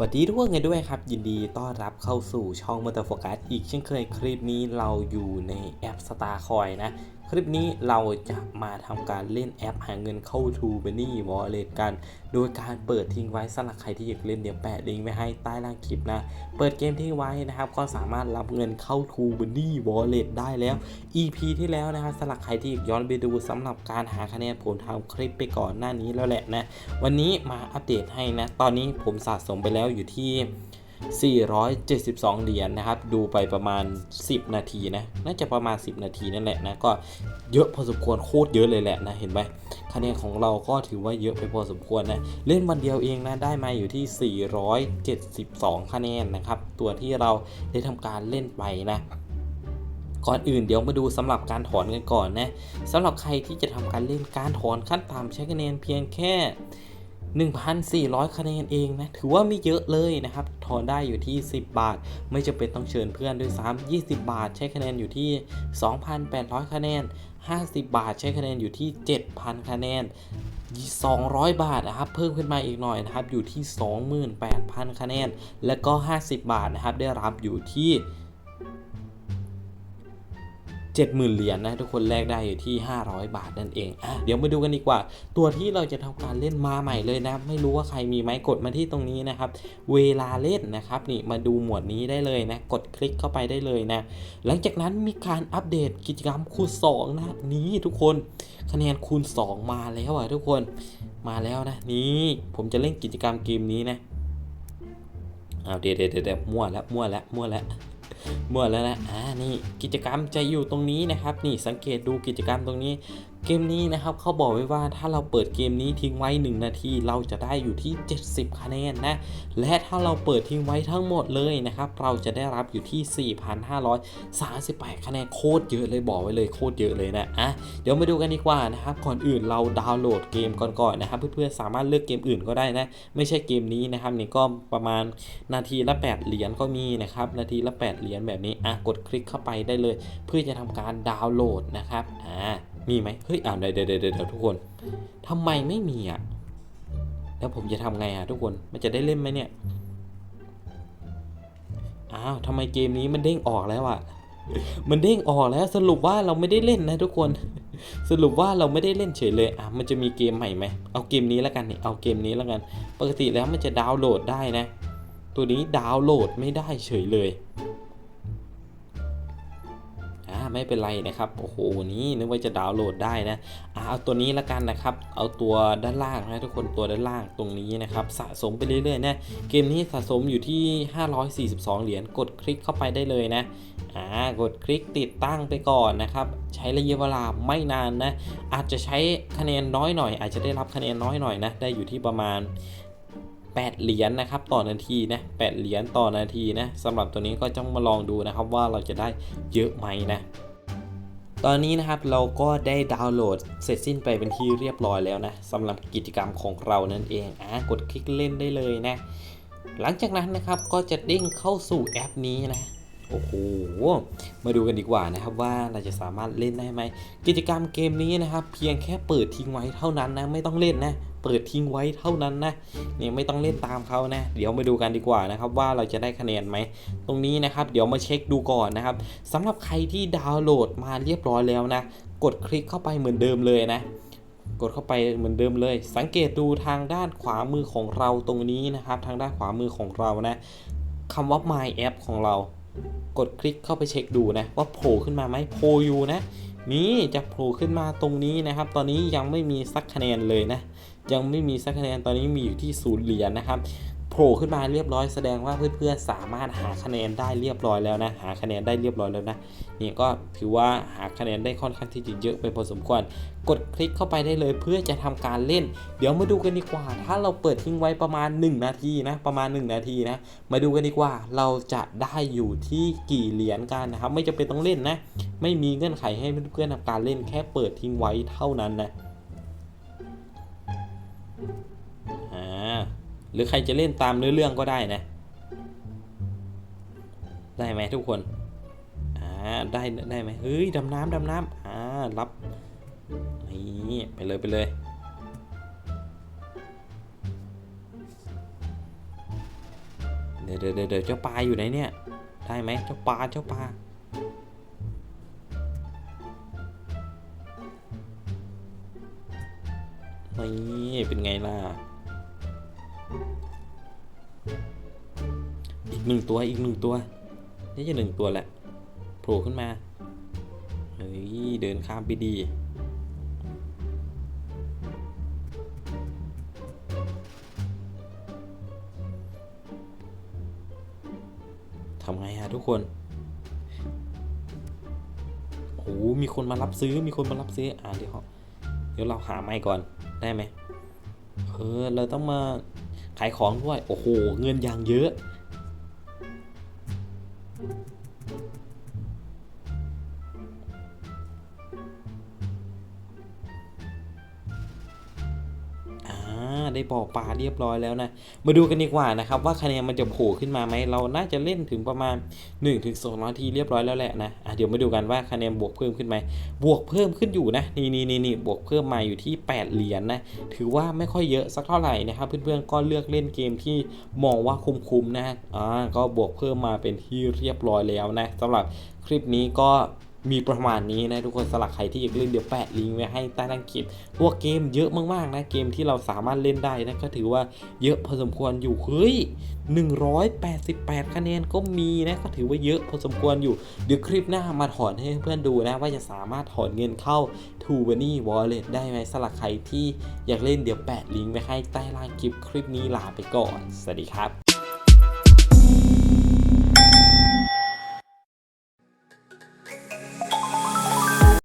วัสดีทุกคนกันด้วยครับ ยินดีต้อนรับเข้าสู่ช่องมอเตอร์โฟกัสอีกเช่นเคยคลิปนี้เราอยู่ในแอปสตาร์คอยนะคลิปนี้เราจะมาทำการเล่นแอปหาเงินเข้า t ู e Money Wallet กัน โดยการเปิดทิ้งไว้สำหรับใครที่อยากเล่นเดี๋ยวแปะลิงก์ไว้ให้ใต้ล่างคลิปนะ เปิดเกมทิ้งไว้นะครับ ก็สามารถรับเงินเข้า t ู e Money Wallet ได้แล้ว EP ที่แล้วนะครับสำหรับใครที่อยากย้อนไปดูสำหรับการหาคะแนนผมทำคลิปไปก่อนหน้านี้แล้วแหละนะ วันนี้มาอัปเดตให้นะ ตอนนี้ผมสะสมไปแล้วอยู่ที่ 472 เหรียญนนะครับ ดูไปประมาณ 10 นาทีนะ น่าจะประมาณ 10 นาทีนั่นแหละนะ ก็เยอะพอสมควร โคตรเยอะเลยแหละนะ เห็นไหมคะแนนของเราก็ถือว่าเยอะไปพอสมควรนะ เล่นวันเดียวเองนะ ได้มาอยู่ที่ 472 คะแนนนะครับ ตัวที่เราได้ทำการเล่นไปนะก่อนอื่นเดี๋ยวมาดูสำหรับการถอนกันก่อนนะสำหรับใครที่จะทำการเล่นการถอนขั้นต่ำใช้คะแนนเพียงแค่ 1,400 คะแนนเองนะ ถือว่าไม่เยอะเลยนะครับ ทอนได้อยู่ที่ 10 บาท ไม่จำเป็นต้องเชิญเพื่อนด้วยซ้ำ20 บาท ใช้คะแนนอยู่ที่ 2,800 คะแนน 50 บาท ใช้คะแนนอยู่ที่ 7,000 คะแนน 200 บาทนะครับ เพิ่มขึ้นมาอีกหน่อยนะครับ อยู่ที่ 28,000 คะแนน และก็ 50 บาทนะครับ ได้รับอยู่ที่ 70,000 เหรียญนนะทุกคนแลกได้อยู่ที่ 500 บาทนั่นเองอะเดี๋ยวมาดูกันดีกว่า ตัวที่เราจะทำการเล่นมาใหม่เลยนะไม่รู้ว่าใครมีไหมกดมาที่ตรงนี้นะครับ เวลาเล่นนะครับนี่มาดูหมวดนี้ได้เลยนะ กดคลิกเข้าไปได้เลยนะ หลังจากนั้นมีการอัปเดตกิจกรรมคูณ2นะนี้ทุกคนคะแนนคูณ 2 มาแล้วอะทุกคนมาแล้วนะนี่ผมจะเล่นกิจกรรมเกมนี้นะเอาเดี๋ยวเดี๋ยวเดี๋ยวมั่วแล้วมั่วแล้วมั่วแล้ว มั่วแล้วนะอ่านี่กิจกรรมจะอยู่ตรงนี้นะครับ นี่สังเกตดูกิจกรรมตรงนี้ เกมนี้นะครับเขาบอกไว้ว่าถ้าเราเปิดเกมนี้ทิ้งไว้ 1 นาทีเราจะได้อยู่ที่ 70 คะแนนนะ และถ้าเราเปิดทิ้งไว้ทั้งหมดเลยนะครับ เราจะได้รับอยู่ที่ 4,538 คะแนนโคตรเยอะเลยบอกไว้เลยโคตรเยอะเลยนะอะเดี๋ยวมาดูกันดีกว่านะครับก่อนอื่นเราดาวน์โหลดเกมก่อนก่ๆนะครับ เพื่อนๆสามารถเลือกเกมอื่นก็ได้นะ ไม่ใช่เกมนี้นะครับนี่ก็ประมาณนาทีละ 8 เหรียญก็มีนะครับนาทีละ 8 เหรียญแบบนี้อะกดคลิกเข้าไปได้เลย เพื่อจะทำการดาวน์โหลดนะครับอ่า มีไหมเฮ้ยอ้าวเดี๋ยวเดี๋ยวเดี๋ยวทุกคนทำไมไม่มีอะ แล้วผมจะทำไงอะทุกคนมันจะได้เล่นไหมเนี่ยอ้าวทำไมเกมนี้มันเด้งออกแล้วอะมันเด้งออกแล้วสรุปว่าเราไม่ได้เล่นนะทุกคน สรุปว่าเราไม่ได้เล่นเฉยเลยอะมันจะมีเกมใหม่ไหมเอาเกมนี้แล้วกันนี่เอาเกมนี้แล้วกัน ปกติแล้วมันจะดาวน์โหลดได้นะ ตัวนี้ดาวน์โหลดไม่ได้เฉยเลย ไม่เป็นไรนะครับโอ้โหนี้นึกว่าจะดาวน์โหลดได้นะเอาตัวนี้ละกันนะครับ เอาตัวด้านล่างนะทุกคนตัวด้านล่างตรงนี้นะครับสะสมไปเรื่อยๆนะเกมนี้สะสมอยู่ที่ 542 เหรียญกดคลิกเข้าไปได้เลยนะอ่ากดคลิกติดตั้งไปก่อนนะครับใช้ระยะเวลาไม่นานนะอาจจะใช้คะแนนน้อยหน่อย อาจจะได้รับคะแนนน้อยหน่อยนะได้อยู่ที่ประมาณ 8 เหรียญนนะครับต่อนาทีนะ8เหรียญต่อนาทีนะสำหรับตัวนี้ก็ต้องมาลองดูนะครับว่าเราจะได้เยอะไหมนะตอนนี้นะครับเราก็ได้ดาวน์โหลดเสร็จสิ้นไปเป็นที่เรียบร้อยแล้วนะสำหรับกิจกรรมของเรานั่นเองอะกดคลิกเล่นได้เลยนะ หลังจากนั้นนะครับก็จะเด้งเข้าสู่แอปนี้นะโอ้โห มาดูกันดีกว่านะครับว่าเราจะสามารถเล่นได้ไหม กิจกรรมเกมนี้นะครับ เพียงแค่เปิดทิ้งไว้เท่านั้นนะไม่ต้องเล่นนะ เปิดทิ้งไว้เท่านั้นนะเนี่ยไม่ต้องเล่นตามเขานะ เดี๋ยวมาดูกันดีกว่านะครับว่าเราจะได้คะแนนไหม ตรงนี้นะครับเดี๋ยวมาเช็คดูก่อนนะครับสำหรับใครที่ดาวน์โหลดมาเรียบร้อยแล้วนะ กดคลิกเข้าไปเหมือนเดิมเลยนะกดเข้าไปเหมือนเดิมเลย สังเกตดูทางด้านขวามือของเราตรงนี้นะครับ ทางด้านขวามือของเรานะคำว่า my app ของเรา กดคลิกเข้าไปเช็คดูนะว่าโผล่ขึ้นมาไหมโผล่อยู่นะนี่จะโผล่ขึ้นมาตรงนี้นะครับ ตอนนี้ยังไม่มีสักคะแนนเลยนะ ยังไม่มีสักคะแนนตอนนี้มีอยู่ที่ศูนย์เหรียญนะครับโผล่ขึ้นมาเรียบร้อยแสดงว่าเพื่อนๆสามารถหาคะแนนได้เรียบร้อยแล้วนะ หาคะแนนได้เรียบร้อยแล้วนะนี่ก็ถือว่าหาคะแนนได้ค่อนข้างที่จะเยอะไปพอสมควร กดคลิกเข้าไปได้เลยเพื่อจะทำการเล่น เดี๋ยวมาดูกันดีกว่า ถ้าเราเปิดทิ้งไว้ประมาณ 1 นาทีนะประมาณ 1 นาทีนะ มาดูกันดีกว่าเราจะได้อยู่ที่กี่เหรียญกันนะครับ ไม่จำเป็นต้องเล่นนะ ไม่มีเงื่อนไขให้เพื่อนๆทำการเล่นแค่เปิดทิ้งไว้เท่านั้นนะ หรือใครจะเล่นตามเนื้อเรื่องก็ได้นะ ได้ไหมทุกคนอ่าได้ได้ไหมเฮ้ยดำน้ำดำน้ำอ่ารับนี่ไปเลยไปเลยเดี๋ยวเดี๋ยวเดี๋ยวเจ้าปลาอยู่ไหนเนี่ย ได้ไหมเจ้าปลาเจ้าปลา นี่เป็นไงล่ะ อีกหนึ่งตัวอีกหนึ่งตัว นี่จะหนึ่งตัวแหละ โผล่ขึ้นมา เฮ้ย เดินข้ามไปดีทำไงฮะทุกคน โอ้มีคนมารับซื้อ มีคนมารับซื้อ อ่าเดี๋ยวเขาเดี๋ยวเราหาไม้ก่อน ได้ไหมเออเราต้องมาขายของด้วย โอ้โห เงินอย่างเยอะ ได้บอปลาเรียบร้อยแล้วนะ มาดูกันดีกว่านะครับว่าคะแนนมันจะโผล่ขึ้นมาไหมเราน่าจะเล่นถึงประมาณ1ถึง2นาทีเรียบร้อยแล้วแหละนะะเดี๋ยวมาดูกันว่าคะแนนบวกเพิ่มขึ้นไหมบวกเพิ่มขึ้นอยู่นะนี่นี่นี่นี่บวกเพิ่มมาอยู่ที่ 8 เหรียญนะถือว่าไม่ค่อยเยอะสักเท่าไหร่นะครับเพื่อนๆก็เลือกเล่นเกมที่มองว่าคุ้มๆนะอ่าก็บวกเพิ่มมาเป็นที่เรียบร้อยแล้วนะสำหรับคลิปนี้ก็ มีประมาณนี้นะทุกคนสลักใครที่อยากเล่นเดี๋ยวแปะลิงก์ไว้ให้ใต้ล่างคลิปพวกเกมเยอะมากๆนะเกมที่เราสามารถเล่นได้นะก็ถือว่าเยอะพอสมควรอยู่เฮ้ย188 คะแนนก็มีนะก็ถือว่าเยอะพอสมควรอยู่เดี๋ยวคลิปหน้ามาถอนให้เพื่อนดูนะว่าจะสามารถถอนเงินเข้า t o b a n y Wallet ได้ไหมสลักใครที่อยากเล่นเดี๋ยวแปะลิงก์ไว้ให้ใต้ล่างคลิปคลิปนี้ลาไปก่อน สวัสดีครับ